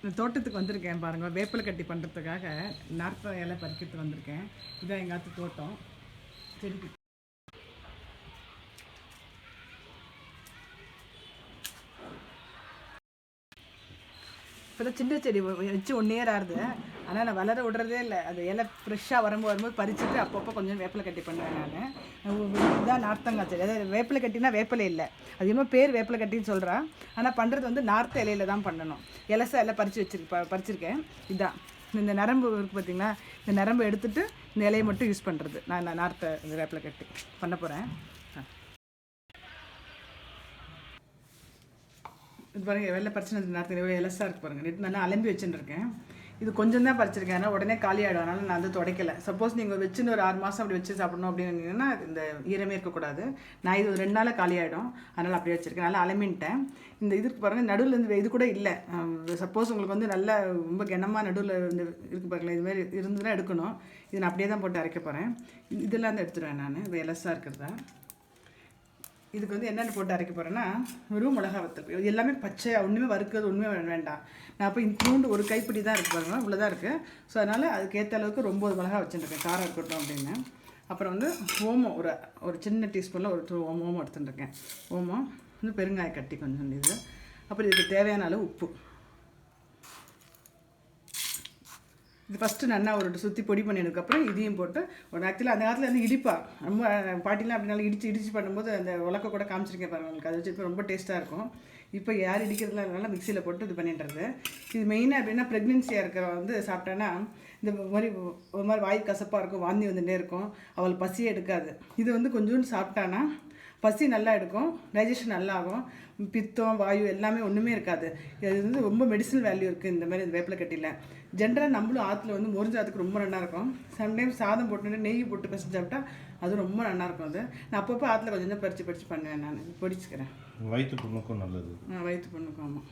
இந்த தோட்டத்துக்கு வந்திருக்கேன் பாருங்கள் வேப்பிலை கட்டி பண்ணுறதுக்காக நாற்பது இலை பறிக்கிறதுக்கு வந்திருக்கேன். இதான் எங்கள் ஆத்து தோட்டம். செடிக்கு இப்போ சின்ன செடி வச்சு ஒன் இயர் ஆகுது ஆனால் நான் வளர விடுறதே இல்லை. அது இலை ஃப்ரெஷ்ஷாக வரும்போது வரும்போது பறிச்சுட்டு அப்பப்போ கொஞ்சம் வேப்பிலை கட்டி பண்ணுவேன் நான். இதுதான் நார்த்தங்காய் செடி. அதாவது வேப்பிலை கட்டினா வேப்பிலை இல்லை. அதிகமாக பேர் வேப்பிலை கட்டின்னு சொல்கிறான் ஆனால் பண்ணுறது வந்து நார்த்த இலையில தான் பண்ணணும். இலசா இலை பறித்து வச்சிருக்க பறிச்சிருக்கேன். இதான். இந்த நரம்பு இருக்குது பார்த்தீங்கன்னா இந்த நரம்பு எடுத்துட்டு இந்த இலையை மட்டும் யூஸ் பண்ணுறது நான் நான் நார்த்த இந்த வேப்பிலை கட்டி பண்ண போகிறேன் இது பாருங்கள் வெள்ளை பறிச்சு நேரத்தில் இலசாக இருக்கு பாருங்கள் நான் நல்லா அலம்பி வச்சுருக்கேன் இது கொஞ்சம் தான் பறிச்சிருக்கேன். அதனால் உடனே காலி ஆகிடும் அதனால் நான் வந்து துடைக்கல. சப்போஸ் நீங்கள் வச்சுன்னு ஒரு ஆறு மாதம் அப்படி வச்சு சாப்பிடணும் அப்படின்னீங்கன்னா இந்த ஈரமே இருக்கக்கூடாது. நான் இது ஒரு ரெண்டு நாளில் காலி ஆகிடும் அதனால் அப்படியே வச்சுருக்கேன். நல்லா அலமின்ட்டேன் இந்த இதுக்கு பாருங்கள் நடுவில் இருந்து இது கூட இல்லை. சப்போஸ் உங்களுக்கு வந்து நல்ல ரொம்ப கனமாக நடுவில் இந்த இருக்கு பாருங்களேன். இது மாதிரி இருந்துதான் எடுக்கணும். இது நான் அப்படியே தான் போட்டு அரைக்க போகிறேன் இதெல்லாம் தான் எடுத்துருவேன் நான். இது எலஸாக இருக்கிறதா? இதுக்கு வந்து என்னென்ன போட்டு அரைக்க போகிறேன்னா வெறும் மிளகா வத்தல். இது எல்லாமே பச்சையாக ஒன்றுமே வறுக்கிறது ஒன்றுமே வேண்டாம். நான் இப்போ இன்க்ளூண்டு ஒரு கைப்பிடி தான் இருக்கு பாருங்கள் இவ்வளோ தான் இருக்குது ஸோ அதனால் அதுக்கேற்ற அளவுக்கு ரொம்ப மிளகா வச்சுருக்கேன் காரம் இருக்கட்டும் அப்படின்னு. அப்புறம் வந்து ஓமம் ஒரு ஒரு சின்ன டீஸ்பூனில் ஒரு டூ ஓமம் ஓமம் எடுத்துட்டுருக்கேன் ஓமம் வந்து பெருங்காய கட்டி கொஞ்சம் இது. அப்புறம் இதுக்கு தேவையான அளவு உப்பு. இது ஃபஸ்ட்டு நல்லா ஒரு சுற்றி பொடி பண்ணினதுக்கப்புறம் இதையும் போட்டு ஒரு ஆக்சுவலாக அந்த காலத்தில் வந்து இடிப்பா. ரொம்ப பாட்டிலாம் அப்படினால இடிச்சு இடிச்சு பண்ணும்போது அந்த உலக்க கூட காமிச்சிருக்கேன் பாருங்க. அது வச்சு ரொம்ப டேஸ்ட்டாக இருக்கும். இப்போ யார் இடிக்கிறதுலாம் இருந்தாலும் மிக்சியில் போட்டு இது பண்ணிடுறது. இது மெயினாக எப்படின்னா ப்ரெக்னென்சியாக இருக்கிற வந்து சாப்பிட்டான்னா இந்த மாதிரி ஒரு மாதிரி வாய் கசப்பாக இருக்கும் வாந்தி வந்துகிட்டே இருக்கும். அவள் பசியே எடுக்காது. இது வந்து கொஞ்சோண்டு சாப்பிட்டானா பசி நல்லா எடுக்கும் டைஜஷன் நல்லா ஆகும் பித்தம் வாயு எல்லாமே ஒன்றுமே இருக்காது. இது வந்து ரொம்ப மெடிசனல் வேல்யூ இருக்குது இந்த மாதிரி இந்த வேப்பிலை கட்டியில். ஜென்ரலாக நம்மளும் ஆற்றுல வந்து முறிஞ்சாத்துக்கு ரொம்ப நல்லா இருக்கும். சம்டைம்ஸ் சாதம் போட்டு நெய் போட்டு பிசைஞ்சு சாப்பிட்டா அது ரொம்ப நல்லா இருக்கும் அது. நான் அப்பப்போ ஆற்றுல கொஞ்சம் பறித்து பறித்து பண்ணுவேன் நான். பொடிச்சுக்கிறேன் வயிற்று புண்ணுக்கும் நல்லது. வயிற்று பொண்ணுக்கும் ஆமாம்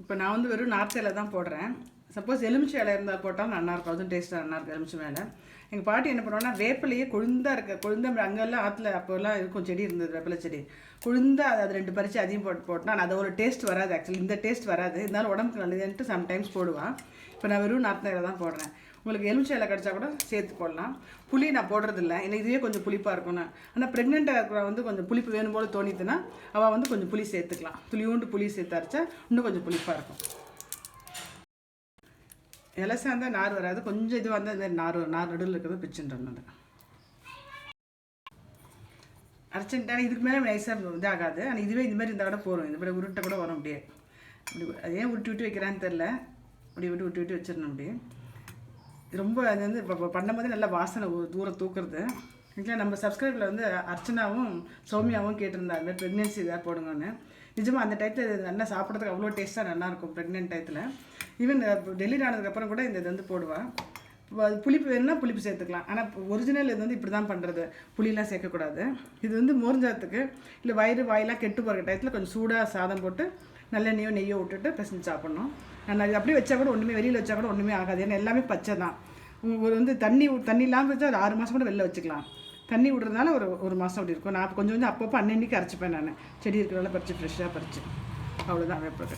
இப்போ நான் வந்து வெறும் நார்த்து இலை தான் போடுறேன். சப்போஸ் எலுமிச்சை இலை இருந்தால் போட்டால் நல்லாயிருக்கும். அதுவும் டேஸ்ட்டாக நல்லாயிருக்கும். எலுமிச்சை மேலே. எங்கள் பாட்டி என்ன பண்ணுவாங்கன்னா வேப்பிலையே கொழுந்தா இருக்க கொழுந்த அங்கெல்லாம் ஆற்றுல அப்போல்லாம் இருக்கும் செடி இருந்தது வேப்பிலை செடி. கொழுந்தா அது அது ரெண்டு பறித்து அதையும் போட்டு போட்டால் அது ஒரு டேஸ்ட் வராது ஆக்சுவலி இந்த டேஸ்ட் வராது. இருந்தாலும் உடம்புக்கு நல்லதுன்ட்டு சம்டைம்ஸ் போடுவான். இப்போ நான் வெறும் நாற்று தான் போடுறேன். உங்களுக்கு எலுமிச்சை இலை கிடச்சா கூட சேர்த்து போடலாம். புளி நான் போடுறதில்ல. எனக்கு இதுவே கொஞ்சம் புளிப்பாக இருக்கும்னு. ஆனால் ப்ரெக்னெண்ட்டாக இருக்கிற வந்து கொஞ்சம் புளிப்பு வேணும் போல தோணிதுன்னா அவள் வந்து கொஞ்சம் புளி சேர்த்துக்கலாம். துளியூண்டு புளி சேர்த்து அரைச்சா இன்னும் கொஞ்சம் புளிப்பாக இருக்கும். இலசா இருந்தால் நார் வராது. கொஞ்சம் இது வந்து இந்த நார் நார் நடுவில் இருக்கிறது பிச்சுன்றணும் அரைச்சுட்டா இதுக்கு மேலே நைஸாக இதாகாது. ஆனால் இதுவே இந்த மாதிரி இருந்தால் கூட போகிறோம் இந்த மாதிரி உருட்டை கூட வரும் அப்படியே இப்படி அதே ஏன் விட்டு வைக்கிறான்னு தெரில அப்படி விட்டு விட்டு விட்டு வச்சிடணும் அப்படியே ரொம்ப அது வந்து இப்போ பண்ணும்போது நல்லா வாசனை தூரம் தூக்குறது. இல்லை நம்ம சப்ஸ்கிரைபில் வந்து அர்ச்சனாவும் சௌமியாவும் கேட்டிருந்தாங்க. ப்ரெக்னென்சி இதாக போடுங்கன்னு. நிஜமாக அந்த டயத்தில் நல்லா சாப்பிட்றதுக்கு அவ்வளோ டேஸ்ட்டாக நல்லாயிருக்கும் ப்ரெக்னென்ட் டயத்தில் ஈவன் uh, டெலிவரி ஆனதுக்கப்புறம் கூட இந்த இது வந்து போடுவாள் அது புளிப்பு வேணும்னா புளிப்பு சேர்த்துக்கலாம். ஆனால் ஒரிஜினல் இது வந்து இப்படி தான் பண்ணுறது புளியெலாம் சேர்க்கக்கூடாது. இது வந்து மோர்ஞ்சாத்துக்கு இல்லை வயிறு வாயெல்லாம் கெட்டு போகிற டயத்தில் கொஞ்சம் சூடாக சாதம் போட்டு நல்லெண்ணெயோ நெய்யோ விட்டுட்டு பிசைஞ்சு சாப்பிட்ணும். நான் அப்படியே வச்சா கூட ஒன்றுமே வெளியில் வச்சா கூட ஒன்றுமே ஆகாது. ஏன்னா எல்லாமே பச்சை தான். ஒரு வந்து தண்ணி தண்ணி இல்லாமல் வச்சா ஒரு ஆறு மாதம் கூட வெளில வச்சுக்கலாம். தண்ணி விடுறதுனால ஒரு ஒரு மாதம் அப்படி இருக்கும். நான் கொஞ்சம் கொஞ்சம் அப்பப்போ அன்னன்னைக்கு அரைச்சிப்பேன் நான். செடி இருக்கிறதால பறித்து ஃப்ரெஷ்ஷாக பறித்து அவ்வளோதான் வேப்பிலை